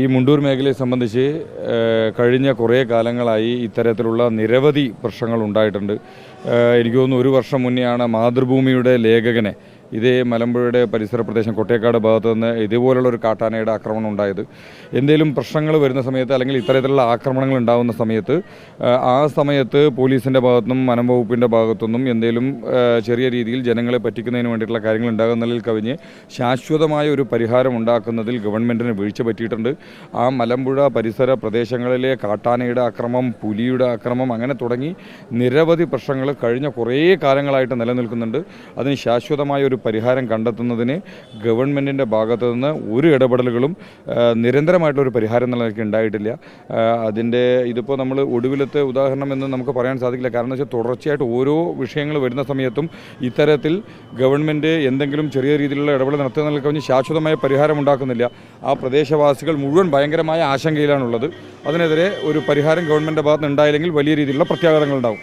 ഈ മുണ്ടൂർ മേഖലയെ സംബന്ധിച്ച് കഴിഞ്ഞ കുറേ കാലങ്ങളായി ഇത്തരത്തിലുള്ള നിരവധി പ്രശ്നങ്ങൾ ഉണ്ടായിട്ടുണ്ട്. എനിക്ക് തോന്നുന്നു ഒരു വർഷം മുന്നെയാണ് മാതൃഭൂമിയുടെ ലേഖകനെ ഇതേ മലമ്പുഴയുടെ പരിസര പ്രദേശം കൊട്ടേക്കാട് ഭാഗത്ത് നിന്ന് ഇതുപോലുള്ള ഒരു കാട്ടാനയുടെ ആക്രമണം ഉണ്ടായത്. എന്തെങ്കിലും പ്രശ്നങ്ങൾ വരുന്ന സമയത്ത് അല്ലെങ്കിൽ ഇത്തരത്തിലുള്ള ആക്രമണങ്ങൾ ഉണ്ടാകുന്ന സമയത്ത് ആ സമയത്ത് പോലീസിന്റെ ഭാഗത്തുനിന്നും വനം വകുപ്പിന്റെ ഭാഗത്തുനിന്നും എന്തെങ്കിലും ചെറിയ രീതിയിൽ ജനങ്ങളെ പറ്റിക്കുന്നതിന് വേണ്ടിയിട്ടുള്ള കാര്യങ്ങൾ ഉണ്ടാകുന്നതിൽ കവിഞ്ഞ് ശാശ്വതമായ ഒരു പരിഹാരം ഉണ്ടാക്കുന്നതിൽ ഗവൺമെന്റിന് വീഴ്ച പറ്റിയിട്ടുണ്ട്. ആ മലമ്പുഴ പരിസര പ്രദേശങ്ങളിലെ കാട്ടാനയുടെ ആക്രമം പുലിയുടെ ആക്രമം അങ്ങനെ തുടങ്ങി നിരവധി പ്രശ്നങ്ങൾ കഴിഞ്ഞ കുറേ കാലങ്ങളായിട്ട് നിലനിൽക്കുന്നുണ്ട്. അതിന് ശാശ്വതമായ ഒരു പരിഹാരം കണ്ടെത്തുന്നതിന് ഗവൺമെന്റിന്റെ ഭാഗത്തു നിന്ന് ഒരു ഇടപെടലുകളും നിരന്തരമായിട്ടൊരു പരിഹാരം എന്നുള്ള നിലയ്ക്ക് ഉണ്ടായിട്ടില്ല. അതിന്റെ ഇതിപ്പോൾ നമ്മൾ ഒടുവിലത്തെ ഉദാഹരണം എന്ന് നമുക്ക് പറയാൻ സാധിക്കില്ല. കാരണം വെച്ചാൽ തുടർച്ചയായിട്ട് ഓരോ വിഷയങ്ങൾ വരുന്ന സമയത്തും ഇത്തരത്തിൽ ഗവൺമെന്റ് എന്തെങ്കിലും ചെറിയ രീതിയിലുള്ള ഇടപെടൽ നടത്തുന്ന കഴിഞ്ഞ് ശാശ്വതമായ പരിഹാരം ഉണ്ടാക്കുന്നില്ല. ആ പ്രദേശവാസികൾ മുഴുവൻ ഭയങ്കരമായ ആശങ്കയിലാണുള്ളത്. അതിനെതിരെ ഒരു പരിഹാരം ഗവൺമെന്റ് ഭാഗത്ത് ഉണ്ടായില്ലെങ്കിൽ വലിയ രീതിയിലുള്ള പ്രത്യാഘാതങ്ങൾ ഉണ്ടാവും